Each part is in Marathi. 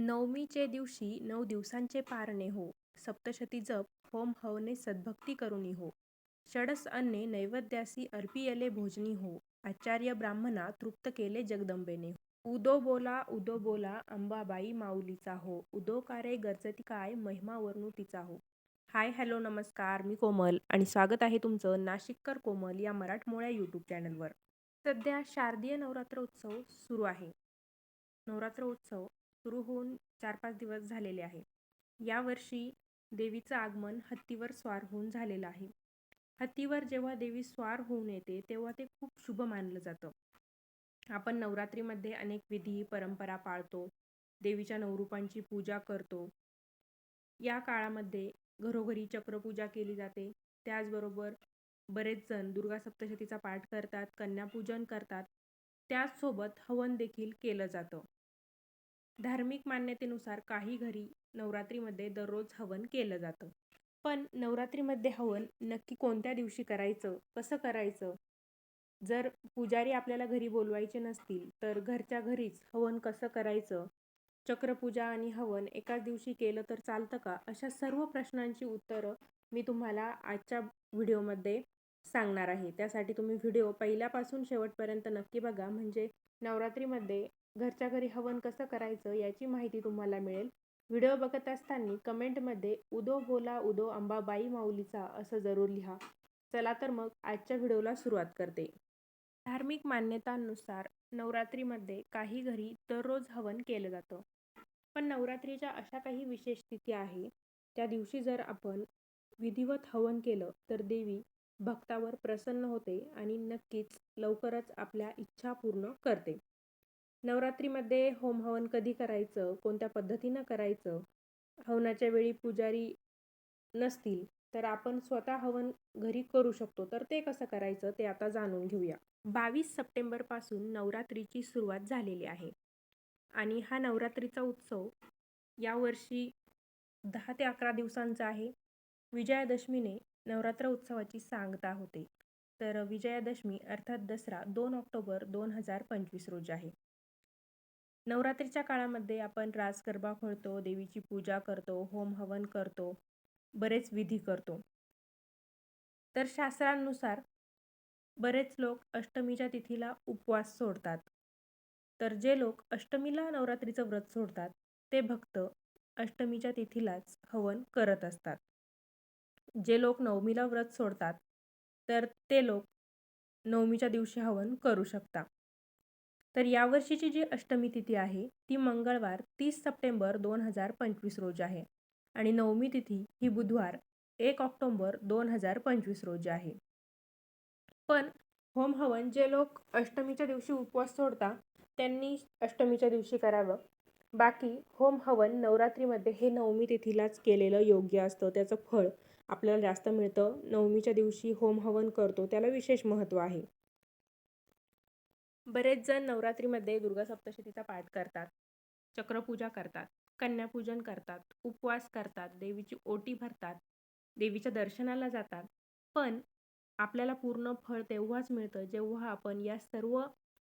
नवमीचे दिवशी नऊ दिवसांचे पारणे हो. सप्तशती जप होम हवने सद्भक्ती करुणी हो. षडस अन्ने नैवेद्यासी अर्पियले भोजनी हो. आचार्य ब्राह्मणा तृप्त केले जगदंबेने हो. उदो बोला उदो बोला अंबाबाई माऊलीचा हो. उदो कारे गरजती काय महिमा वर्णुतीचा तिचा हो. हाय हॅलो नमस्कार मी कोमल आणि स्वागत आहे तुमचं नाशिककर कोमल या मराठमोळ्या यूट्यूब चॅनलवर सध्या शारदीय नवरात्र उत्सव सुरू आहे. नवरात्र उत्सव सुरू होऊन चार पाच दिवस झालेले आहे. यावर्षी देवीचं आगमन हत्तीवर स्वार होऊन झालेलं आहे. हत्तीवर जेव्हा देवी स्वार होऊन येते तेव्हा ते खूप शुभ मानलं जातं. आपण नवरात्रीमध्ये अनेक विधी परंपरा पाळतो देवीच्या नवरूपांची पूजा करतो. या काळामध्ये घरोघरी चक्रपूजा केली जाते. त्याचबरोबर बरेच जण दुर्गा सप्तशतीचा पाठ करतात कन्यापूजन करतात. त्याचसोबत हवन देखील केलं जातं. धार्मिक मान्यतेनुसार काही घरी नवरात्रीमध्ये दररोज हवन केलं जातं. पण नवरात्रीमध्ये हवन नक्की कोणत्या दिवशी करायचं? कसं करायचं? जर पुजारी आपल्याला घरी बोलवायचे नसतील तर घरच्या घरीच हवन कसं करायचं? चक्रपूजा आणि हवन एकाच दिवशी केलं तर चालतं का? अशा सर्व प्रश्नांची उत्तरं मी तुम्हाला आजच्या व्हिडिओमध्ये सांगणार आहे. त्यासाठी तुम्ही व्हिडिओ पहिल्यापासून शेवटपर्यंत नक्की बघा. म्हणजे नवरात्रीमध्ये घरच्या घरी हवन कसं करायचं याची माहिती तुम्हाला मिळेल. व्हिडिओ बघत असताना कमेंटमध्ये उदो बोला उदो अंबाबाई माऊलीचा असं जरूर लिहा. चला तर मग आजच्या व्हिडिओला सुरुवात करते. धार्मिक मान्यतांनुसार नवरात्रीमध्ये काही घरी दररोज हवन केलं जातं. पण नवरात्रीच्या अशा काही विशेष तिथी आहे त्या दिवशी जर आपण विधिवत हवन केलं तर देवी भक्तावर प्रसन्न होते आणि नक्कीच लवकरच आपल्या इच्छा पूर्ण करते. नवरात्रीमध्ये होम हवन कधी करायचं? कोणत्या पद्धतीनं करायचं? हवनाच्या वेळी पुजारी नसतील तर आपण स्वतः हवन घरी करू शकतो. तर ते कसं करायचं ते आता जाणून घेऊया. बावीस सप्टेंबरपासून नवरात्रीची सुरुवात झालेली आहे. आणि हा नवरात्रीचा उत्सव यावर्षी दहा ते अकरा दिवसांचा आहे. विजयादशमीने नवरात्र उत्सवाची सांगता होते. तर विजयादशमी अर्थात दसरा दोन ऑक्टोबर दोन हजार पंचवीस रोजी आहे. नवरात्रीच्या काळामध्ये आपण रास गरबा खेळतो देवीची पूजा करतो होम हवन करतो बरेच विधी करतो. तर शास्त्रांनुसार बरेच लोक अष्टमीच्या तिथीला उपवास सोडतात. तर जे लोक अष्टमीला नवरात्रीचं व्रत सोडतात ते भक्त अष्टमीच्या तिथीलाच हवन करत असतात. जे लोक नवमीला व्रत सोडतात तर ते लोक नवमीच्या दिवशी हवन करू शकता तर यावर्षीची जी अष्टमी तिथी आहे ती मंगळवार तीस सप्टेंबर दोन हजार पंचवीस रोजी आहे. आणि नवमी तिथी ही बुधवार एक ऑक्टोंबर दोन हजार पंचवीस रोजी आहे. पण होम हवन जे लोक अष्टमीच्या दिवशी उपवास सोडता त्यांनी अष्टमीच्या दिवशी करावं. बाकी होम हवन नवरात्रीमध्ये हे नवमी तिथीलाच केलेलं योग्य असतं. त्याचं फळ आपल्याला जास्त मिळतं. नवमीच्या दिवशी होम हवन करतो. त्याला विशेष महत्त्व आहे. बरेच जण नवरात्रीमध्ये दुर्गा सप्तशतीचा पाठ करतात चक्रपूजा करतात कन्यापूजन करतात उपवास करतात देवीची ओटी भरतात देवीच्या दर्शनाला जातात. पण आपल्याला पूर्ण फळ तेव्हाच मिळतं जेव्हा आपण या सर्व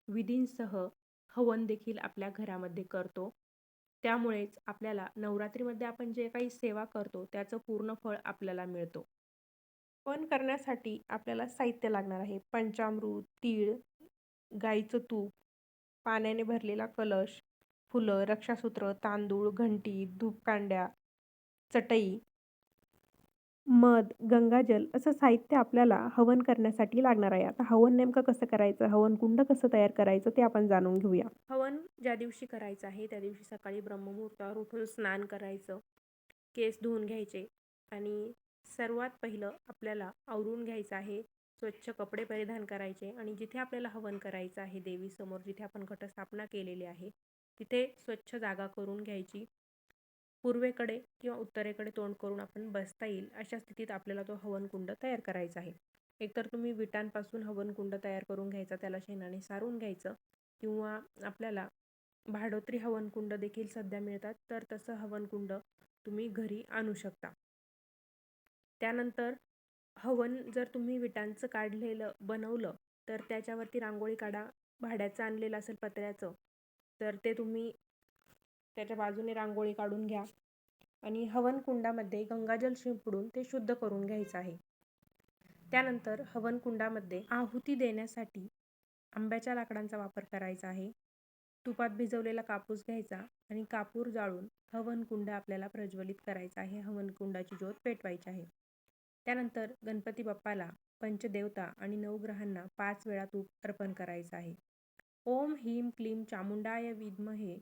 विधींसह हवन देखील आपल्या घरामध्ये करतो. त्यामुळेच आपल्याला नवरात्रीमध्ये आपण जे काही सेवा करतो त्याचं पूर्ण फळ आपल्याला मिळतो. पण करण्यासाठी आपल्याला साहित्य लागणार आहे. पंचामृत तीळ गाईचं तूप पाण्याने भरलेला कलश फुलं रक्षासूत्र तांदूळ घंटी धूपकांड्या चटई मध गंगाजल असं साहित्य आपल्याला हवन करण्यासाठी लागणार आहे. आता हवन नेमकं कसं करायचं? हवन कुंड कसं तयार करायचं? ते आपण जाणून घेऊया. हवन ज्या दिवशी करायचं आहे त्या दिवशी सकाळी ब्रह्ममुहूर्तावर उठून स्नान करायचं केस धुवून घ्यायचे आणि सर्वात पहिलं आपल्याला आवरून घ्यायचं आहे स्वच्छ कपडे परिधान करायचे आणि जिथे आपल्याला हवन करायचं आहे देवीसमोर जिथे आपण घटस्थापना केलेली आहे तिथे स्वच्छ जागा करून घ्यायची. पूर्वेकडे किंवा उत्तरेकडे तोंड करून आपण बसता येईल अशा स्थितीत आपल्याला तो हवनकुंड तयार करायचा आहे. एकतर तुम्ही विटांपासून हवनकुंड तयार करून घ्यायचा त्याला शेणाने सारून घ्यायचं किंवा आपल्याला भाडोत्री हवनकुंड देखील सध्या मिळतात तर तसं हवनकुंड तुम्ही घरी आणू शकता. त्यानंतर हवन जर तुम्ही विटांचं काढलेलं बनवलं तर त्याच्यावरती रांगोळी काढा भाड्याचं आणलेलं असेल पत्र्याचं तर ते तुम्ही त्याच्या बाजूने रांगोळी काढून घ्या. आणि हवनकुंडामध्ये गंगाजल शिंपडून ते शुद्ध करून घ्यायचं आहे. त्यानंतर हवनकुंडामध्ये आहुती देण्यासाठी आंब्याच्या लाकडांचा वापर करायचा आहे. तुपात भिजवलेला कापूस घ्यायचा आणि कापूर जाळून हवनकुंड आपल्याला प्रज्वलित करायचा आहे. हवनकुंडाची ज्योत पेटवायची आहे. त्यानंतर गणपती बाप्पाला पंचदेवता आणि नवग्रहांना पाच वेळा तूप अर्पण करायचं आहे. ओम ह्रीम क्लीम चामुंडाय विद्महे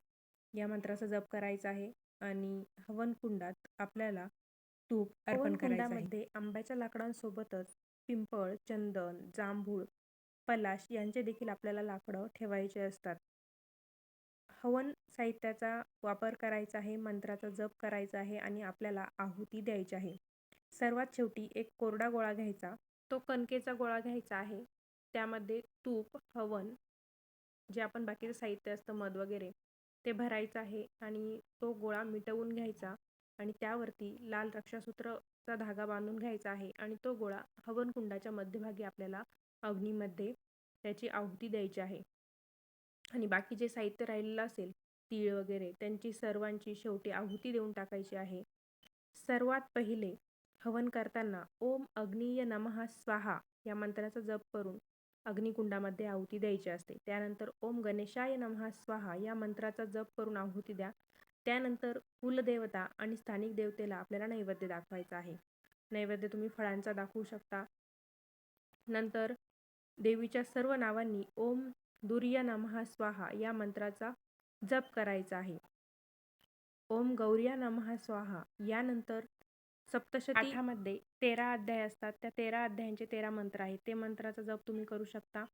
या मंत्राचा जप करायचा आहे आणि हवनकुंडात आपल्याला तूप अर्पण करायचं आंब्याच्या लाकडांसोबतच पिंपळ चंदन जांभूळ पलाश यांचे देखील आपल्याला लाकडं ठेवायचे असतात. हवन साहित्याचा वापर करायचा आहे मंत्राचा जप करायचा आहे आणि आपल्याला आहुती द्यायची आहे. सर्वात शेवटी एक कोरडा गोळा घ्यायचा. तो कणकेचा गोळा घ्यायचा आहे. त्यामध्ये तूप हवन जे आपण बाकीचं साहित्य असतं मध वगैरे ते भरायचं आहे आणि तो गोळा मिटवून घ्यायचा आणि त्यावरती लाल रक्षासूत्रचा धागा बांधून घ्यायचा आहे आणि तो गोळा हवनकुंडाच्या मध्यभागी आपल्याला अग्नीमध्ये त्याची आहुती द्यायची आहे. आणि बाकी जे साहित्य राहिलेलं असेल तीळ वगैरे त्यांची सर्वांची शेवटी आहुती देऊन टाकायची आहे. सर्वात पहिले हवन करताना ओम अग्निय नमः स्वाहा या मंत्राचा जप करून अग्निकुंडामध्ये आहुती द्यायची असते. त्यानंतर ओम गणेशाय नमः स्वाहा या मंत्राचा जप करून आहुती द्या. त्यानंतर कुलदेवता आणि स्थानिक देवतेला आपल्याला नैवेद्य दाखवायचा आहे. नैवेद्य तुम्ही फळांचा दाखवू शकता. नंतर देवीच्या सर्व नावांनी ओम दुर्य नमः स्वाहा या मंत्राचा जप करायचा आहे. ओम गौर्या नमः स्वाहा यानंतर सप्तशतीमध्ये तेरा अध्याय असतात. त्या तेरा अध्यायांचे तेरा मंत्र आहेत. ते मंत्राचा जप तुम्ही करू शकता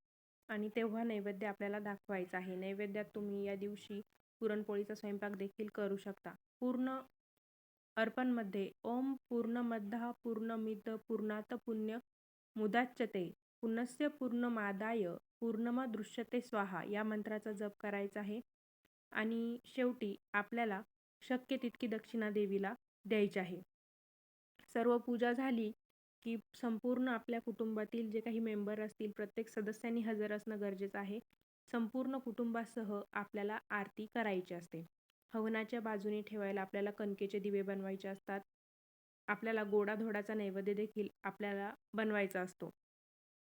आणि तेव्हा नैवेद्य आपल्याला दाखवायचा आहे. नैवेद्यात तुम्ही या दिवशी पुरणपोळीचा स्वयंपाक देखील करू शकता. पूर्ण अर्पणमध्ये ओम पूर्णमद्धा पूर्णमित पूर्णात पुण्य मुदाच्यते. पुनस्य पूर्णमादाय दृश्यते स्वाहा. या मंत्राचा जप करायचा आहे. आणि शेवटी आपल्याला शक्य तितकी दक्षिणा देवीला द्यायची आहे. सर्व पूजा झाली की संपूर्ण आपल्या कुटुंबातील जे काही मेंबर असतील प्रत्येक सदस्यांनी हजर असणं गरजेचं आहे. संपूर्ण कुटुंबासह आपल्याला आरती करायची असते. हवनाच्या बाजूने ठेवायला आपल्याला कणकेचे दिवे बनवायचे असतात. आपल्याला गोडाधोडाचा नैवेद्य देखील आपल्याला बनवायचा असतो.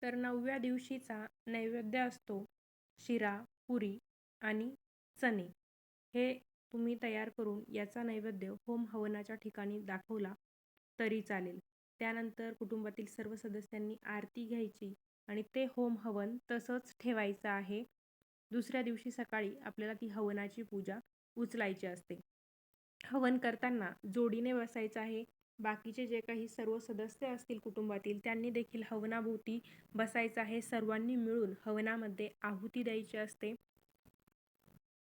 तर नवव्या दिवशीचा नैवेद्य असतो शिरा पुरी आणि चणे. हे तुम्ही तयार करून याचा नैवेद्य होम हवनाच्या ठिकाणी दाखवला. तरी चालेल. त्यानंतर कुटुंबातील सर्व सदस्यांनी आरती घ्यायची आणि ते होम हवन तसंच ठेवायचं आहे. दुसऱ्या दिवशी सकाळी आपल्याला ती हवनाची पूजा उचलायची असते. हवन करताना जोडीने बसायचं आहे. बाकीचे जे काही सर्व सदस्य असतील कुटुंबातील त्यांनी देखील हवनाभोवती बसायचं आहे. सर्वांनी मिळून हवनामध्ये आहुती द्यायची असते.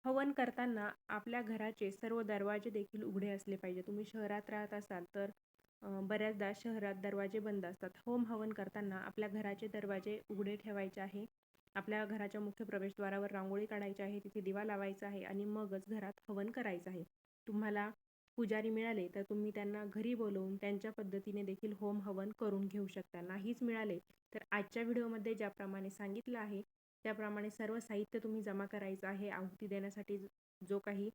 हवन करताना आपल्या घराचे सर्व दरवाजे देखील उघडे असले पाहिजे. तुम्ही शहरात राहत असाल तर बऱ्याचदा शहरात दरवाजे बंद असतात. होम हवन करताना आपल्या घराचे दरवाजे उघडे ठेवायचे आहे. आपल्या घराच्या मुख्य प्रवेशद्वारावर रांगोळी काढायची आहे. तिथे दिवा लावायचा आहे आणि मगच घरात हवन करायचं आहे. तुम्हाला पुजारी मिळाले तर तुम्ही त्यांना घरी बोलवून त्यांच्या पद्धतीने देखील होम हवन करून घेऊ शकता. नाहीच मिळाले तर आजच्या व्हिडिओमध्ये ज्याप्रमाणे सांगितलं आहे त्याप्रमाणे सर्व साहित्य तुम्ही जमा करायचं आहे. आहुती देण्यासाठी जो काही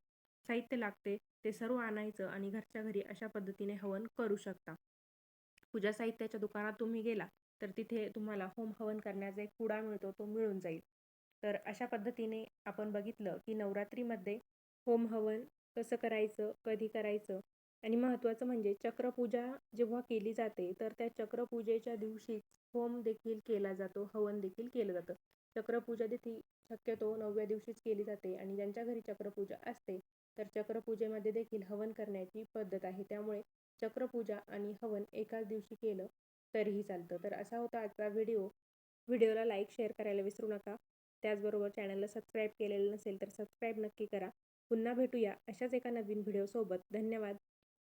साहित्य लागते ते सर्व आणायचं आणि घरच्या घरी अशा पद्धतीने हवन करू शकता. पूजा साहित्याच्या दुकानात तुम्ही गेला तर तिथे तुम्हाला होम हवन करण्याचा एक कुडा मिळतो तो मिळून जाईल. तर अशा पद्धतीने आपण बघितलं की नवरात्रीमध्ये होम हवन कसं करायचं कधी करायचं आणि महत्त्वाचं म्हणजे चक्रपूजा जेव्हा केली जाते तर त्या चक्रपूजेच्या दिवशीच होम देखील केला जातो हवन देखील केलं जातं. चक्रपूजा देखील शक्यतो नवव्या दिवशीच केली जाते आणि ज्यांच्या घरी चक्रपूजा असते तर चक्रपूजेमध्ये देखील हवन करण्याची पद्धत आहे. त्यामुळे चक्रपूजा आणि हवन एकाच दिवशी केलं तरीही चालतं. तर असा होता आजचा व्हिडिओ. व्हिडिओला लाईक शेअर करायला विसरू नका. त्याचबरोबर चॅनलला सबस्क्राईब केलेलं नसेल तर सबस्क्राईब नक्की करा. पुन्हा भेटूया अशाच एका नवीन व्हिडिओसोबत. धन्यवाद.